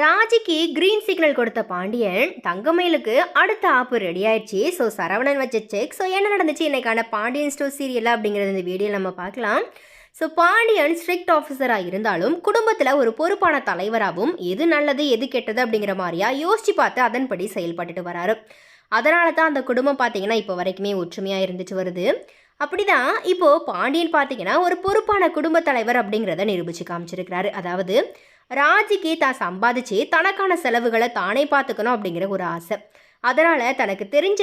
ராஜிக்கு green signal கொடுத்த பாண்டியன் தங்கமயிலுக்கு அடுத்த ஆப்பு ரெடி ஆயிடுச்சு. ஸோ சரவணன் வச்ச செக் ஸோ என்ன நடந்துச்சு? இன்னைக்கான பாண்டியன் ஸ்டோர் சீரியல் அப்படிங்கிறது இந்த வீடியோ நம்ம பார்க்கலாம். ஸோ பாண்டியன் ஸ்ட்ரிக்ட் ஆஃபீஸராக இருந்தாலும் குடும்பத்தில் ஒரு பொறுப்பான தலைவராகவும் எது நல்லது எது கெட்டது அப்படிங்கிற மாதிரியா யோசிச்சு பார்த்து அதன்படி செயல்பட்டுட்டு வராரு. அதனால தான் அந்த குடும்பம் பார்த்தீங்கன்னா இப்போ வரைக்குமே ஒற்றுமையாக இருந்துச்சு வருது. அப்படிதான் இப்போது பாண்டியன் பார்த்தீங்கன்னா ஒரு பொறுப்பான குடும்ப தலைவர் அப்படிங்கிறத நிரூபிச்சு காமிச்சிருக்கிறாரு. அதாவது ராஜிக்கு தான் சம்பாதிச்சு தனக்கான செலவுகளை தானே பார்த்துக்கணும் அப்படிங்கிற ஒரு ஆசை. அதனால் தனக்கு தெரிஞ்ச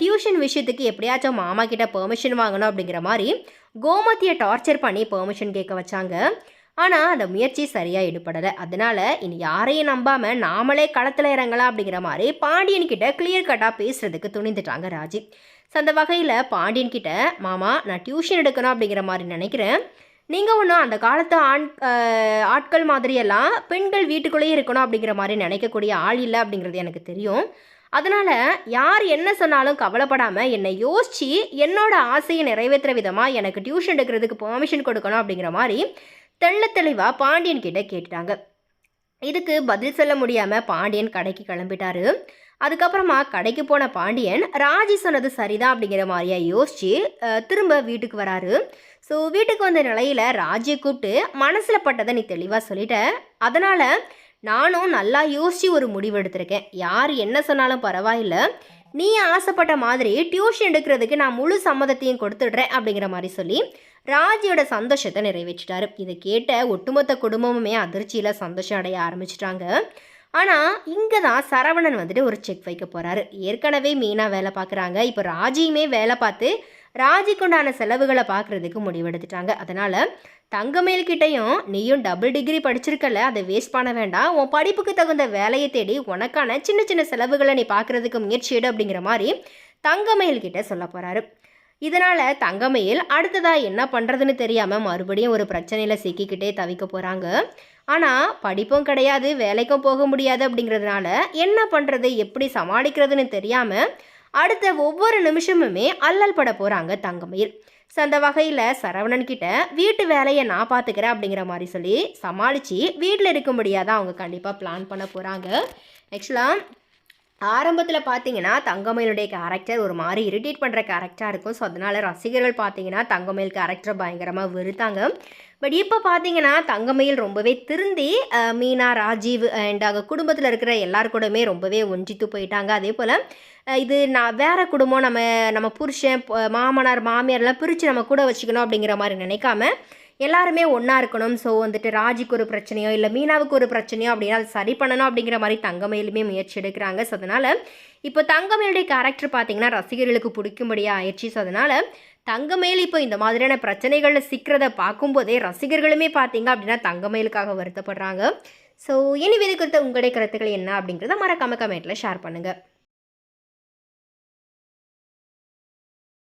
டியூஷன் விஷயத்துக்கு எப்படியாச்சும் மாமா கிட்ட பெர்மிஷன் வாங்கணும் அப்படிங்கிற மாதிரி கோமதியை டார்ச்சர் பண்ணி பெர்மிஷன் கேட்க வச்சாங்க. ஆனால் அந்த முயற்சி சரியாக ஈடுபடலை. அதனால் இனி யாரையும் நம்பாமல் நாமளே களத்தில் இறங்கலாம் அப்படிங்கிற மாதிரி பாண்டியன் கிட்ட கிளியர் கட்டாக பேசுறதுக்கு துணிந்துட்டாங்க ராஜி. ஸோ அந்த வகையில் பாண்டியன் கிட்ட மாமா நான் டியூஷன் எடுக்கணும் அப்படிங்கிற மாதிரி நினைக்கிறேன். நீங்கள் ஒன்றும் அந்த காலத்து ஆண் ஆட்கள் மாதிரியெல்லாம் பெண்கள் வீட்டுக்குள்ளேயே இருக்கணும் அப்படிங்கிற மாதிரி நினைக்கக்கூடிய ஆள் இல்லை அப்படிங்கிறது எனக்கு தெரியும். அதனால் யார் என்ன சொன்னாலும் கவலைப்படாமல் என்னை யோசித்து என்னோட ஆசையை நிறைவேற்றுற விதமாக எனக்கு டியூஷன் எடுக்கிறதுக்கு பெர்மிஷன் கொடுக்கணும் அப்படிங்கிற மாதிரி தெள்ள தெளிவாக பாண்டியன் கிட்டே கேட்டுட்டாங்க. இதுக்கு பதில் சொல்ல முடியாமல் பாண்டியன் கடைக்கு கிளம்பிட்டாரு. அதுக்கப்புறமா கடைக்கு போன பாண்டியன் ராஜி சொன்னது சரிதான் அப்படிங்கிற மாதிரியா யோசிச்சு திரும்ப வீட்டுக்கு வராரு. ஸோ வீட்டுக்கு வந்த நிலையில் ராஜியை கூப்பிட்டு மனசில் பட்டதை நீ தெளிவாக சொல்லிட்ட. அதனால் நானும் நல்லா யோசித்து ஒரு முடிவு எடுத்திருக்கேன். யார் என்ன சொன்னாலும் பரவாயில்ல. நீ ஆசைப்பட்ட மாதிரி டியூஷன் எடுக்கிறதுக்கு நான் முழு சம்மதத்தையும் கொடுத்துடுறேன் அப்படிங்கிற மாதிரி சொல்லி ராஜியோட சந்தோஷத்தை நிறைவேற்றிட்டாரு. இதை கேட்ட ஒட்டுமொத்த குடும்பமுமே அதிர்ச்சியில் சந்தோஷம் அடைய ஆரம்பிச்சிட்டாங்க. ஆனால் இங்கே தான் சரவணன் வந்துட்டு ஒரு செக் வைக்க போகிறாரு ஏற்கனவே மீனாக வேலை பார்க்குறாங்க. இப்போ ராஜியுமே வேலை பார்த்து ராஜிக்குண்டான செலவுகளை பார்க்குறதுக்கு முடிவெடுத்துட்டாங்க. அதனால் தங்கமேல் கிட்டையும் நீயும் டபுள் டிகிரி படிச்சிருக்கல அதை வேஸ்ட் பண்ண வேண்டாம். உன் படிப்புக்கு தகுந்த வேலையை தேடி உனக்கான சின்ன சின்ன செலவுகளை நீ பார்க்குறதுக்கு முயற்சி எடு அப்படிங்கிற மாதிரி தங்கமயில் கிட்ட சொல்ல போகிறாரு இதனால் தங்கமயில் அடுத்ததாக என்ன பண்ணுறதுன்னு தெரியாமல் மறுபடியும் ஒரு பிரச்சனையில் சிக்கிக்கிட்டே தவிக்க போகிறாங்க ஆனால் படிப்பும் கிடையாது வேலைக்கும் போக முடியாது அப்படிங்கிறதுனால என்ன பண்ணுறது எப்படி சமாளிக்கிறதுன்னு தெரியாமல் அடுத்த ஒவ்வொரு நிமிஷமுமே அல்லல் பட போகிறாங்க தங்கமயில். ஸோ அந்த வகையில் சரவணன் கிட்ட வீட்டு வேலையை நான் பார்த்துக்கிறேன் அப்படிங்கிற மாதிரி சொல்லி சமாளித்து வீட்டில் இருக்க முடியாத அவங்க கண்டிப்பாக பிளான் பண்ண போகிறாங்க ஆக்சுவலாக ஆரம்பத்தில் பார்த்தீங்கன்னா தங்கமயிலுடைய கேரக்டர் ஒரு மாதிரி இரிட்டேட் பண்ணுற கேரக்டராக இருக்கும். ஸோ அதனால் ரசிகர்கள் பார்த்தீங்கன்னா தங்கமயில் கேரக்டர் பயங்கரமாக வெறுத்தாங்க. பட் இப்போ பார்த்தீங்கன்னா தங்கமயில் ரொம்பவே திருந்தி மீனா ராஜீவ் அண்ட் அங்கே குடும்பத்தில் இருக்கிற எல்லாரு கூடமே ரொம்பவே ஒன்றித்து போயிட்டாங்க. அதே போல் இது நான் வேறு குடும்பம் நம்ம நம்ம புருஷன் மாமனார் மாமியார்லாம் பிரித்து நம்ம கூட வச்சுக்கணும் அப்படிங்கிற மாதிரி நினைக்காம எல்லாருமே ஒன்றா இருக்கணும். ஸோ வந்துட்டு ராஜிக்கு ஒரு பிரச்சனையோ இல்லை மீனாவுக்கு ஒரு பிரச்சனையோ அப்படின்னா அதை சரி பண்ணணும் அப்படிங்கிற மாதிரி தங்கமயிலுமே முயற்சி எடுக்கிறாங்க. ஸோ அதனால் இப்போ தங்கமயிலுடைய கேரக்டர் பார்த்தீங்கன்னா ரசிகர்களுக்கு பிடிக்கும்படியாக ஆயிடுச்சு. ஸோ அதனால் தங்கமேல் இப்போ இந்த மாதிரியான பிரச்சனைகளில் சிக்கிறத பார்க்கும்போதே ரசிகர்களுமே பார்த்தீங்க அப்படின்னா தங்கமேலுக்காக வருத்தப்படுறாங்க. ஸோ இனி இது குறித்த உங்களுடைய கருத்துக்கள் என்ன அப்படிங்கிறத மறக்காம கமெண்ட்டில் ஷேர் பண்ணுங்கள்